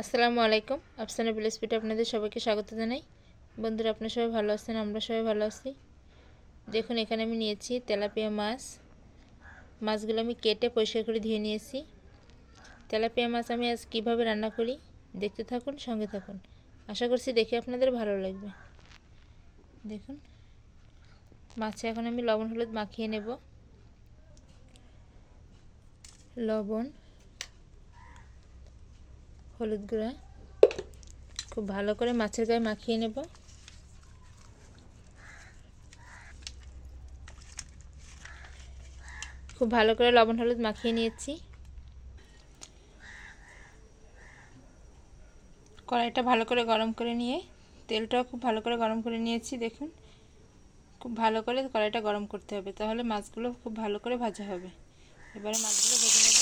আসসালামু আলাইকুম, আফসানা পিঠে আপনাদের সবাইকে স্বাগত জানাই। বন্ধুরা, আপনারা সবাই ভালো আছেন? আমরা সবাই ভালো আছি। দেখুন, এখানে আমি নিয়েছি তেলাপিয়া মাছ। মাছগুলো আমি কেটে পরিষ্কার করে ধুয়ে নিয়েছি। তেলাপিয়া মাছ আমি আজ কীভাবে রান্না করি দেখতে থাকুন, সঙ্গে থাকুন। আশা করছি দেখে আপনাদের ভালো লাগবে। দেখুন, মাছে এখন আমি লবণ, হলুদ মাখিয়ে নেব। লবণ হলুদ গুঁড়া। খুব ভালো করে মাছের গায়ে মাখিয়ে নেব। খুব ভালো করে লবণ হলুদ মাখিয়ে নিয়েছি। কড়াইটা ভালো করে গরম করে নিয়ে, তেলটাও খুব ভালো করে গরম করে নিয়েছি, দেখুন। খুব ভালো করে কড়াইটা গরম করতে হবে, তাহলে মাছগুলো খুব ভালো করে ভাজা হবে। এবারে মাছগুলো ভেজে নেব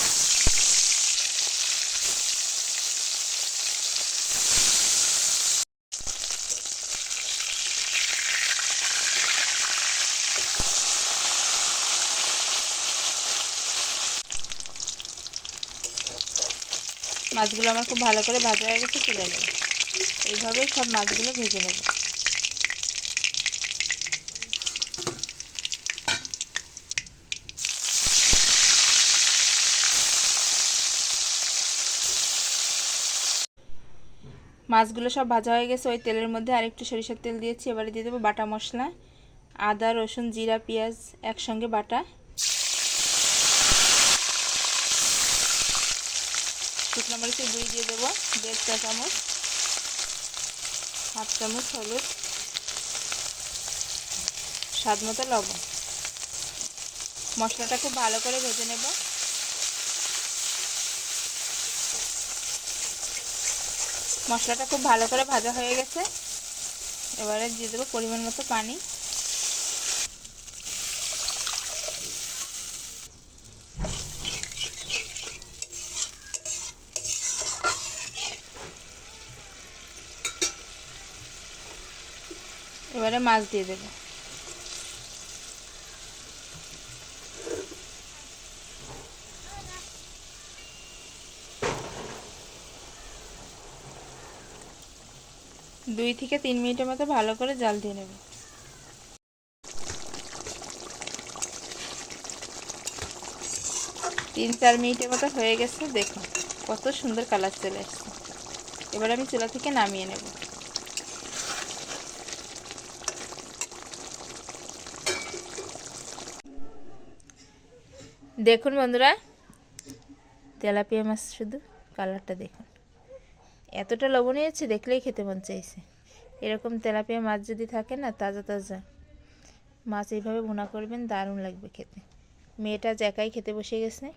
মাছগুলো আমার খুব ভালো করে ভাজা হয়ে গেছে, তুলে নেব। এইভাবেই সব মাছগুলো ভেজে নেব। মাছগুলো সব ভাজা হয়ে গেছে, ওই তেলের মধ্যে আরেকটু সরিষার তেল দিয়েছি, এবারে দিয়ে দেবো বাটা মশলা, আদা, রসুন, জিরা, পেঁয়াজ, একসঙ্গে বাটা। শুকনো মরিচের গুঁড়ি দিয়ে দেবো দেড় চা চামচ, হাফ চামচ হলুদ, স্বাদ মতো লবণ। মশলাটা খুব ভালো করে ভেজে নেব। মশলাটা খুব ভালো করে ভাজা হয়ে গেছে। এবারে দিয়ে দেবো পরিমাণ মতো পানি। এবারে মাছ দিয়ে দেবো। দুই থেকে তিন মিনিটের মতো ভালো করে জাল দিয়ে নেব। তিন চার মিনিটের মতো হয়ে গেছে, দেখুন কত সুন্দর কালার চলে এসছে এবার আমি চুলা থেকে নামিয়ে নেব। দেখুন বন্ধুরা। তেলাপিয়া মাছ শুধু কালারটা দেখুন। এতটা লবণীয় হচ্ছে, দেখলেই খেতে মন চাইছে। এরকম তেলাপিয়া মাছ যদি থাকে না, তাজা তাজা। মাছ এইভাবে ভুনা করবেন, দারুণ লাগবে খেতে। মেয়েটা একাই খেতে বসে গেছে।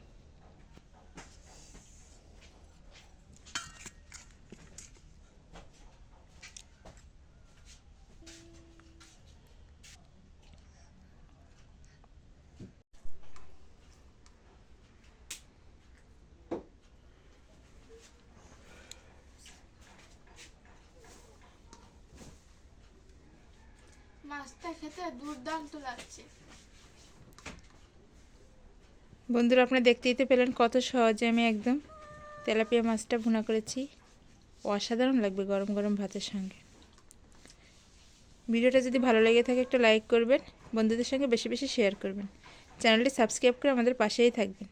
মাছটা খেতে দুর্দান্ত লাগছে। বন্ধুরা আপনি দেখতেই তো পেলেন কত সহজে আমি একদম তেলাপিয়া মাছটা ভুনা করেছি। অসাধারণ লাগবে গরম গরম ভাতের সঙ্গে। ভিডিওটা যদি ভালো লেগে থাকে একটা লাইক করবেন বন্ধুদের সঙ্গে বেশি বেশি শেয়ার করবেন। চ্যানেলটি সাবস্ক্রাইব করে আমাদের পাশেই থাকবেন।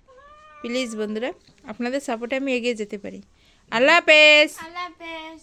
প্লিজ বন্ধুরা আপনাদের সাপোর্টে আমি এগিয়ে যেতে পারি। আল্লাহ হাফেজ! আল্লাহ হাফেজ!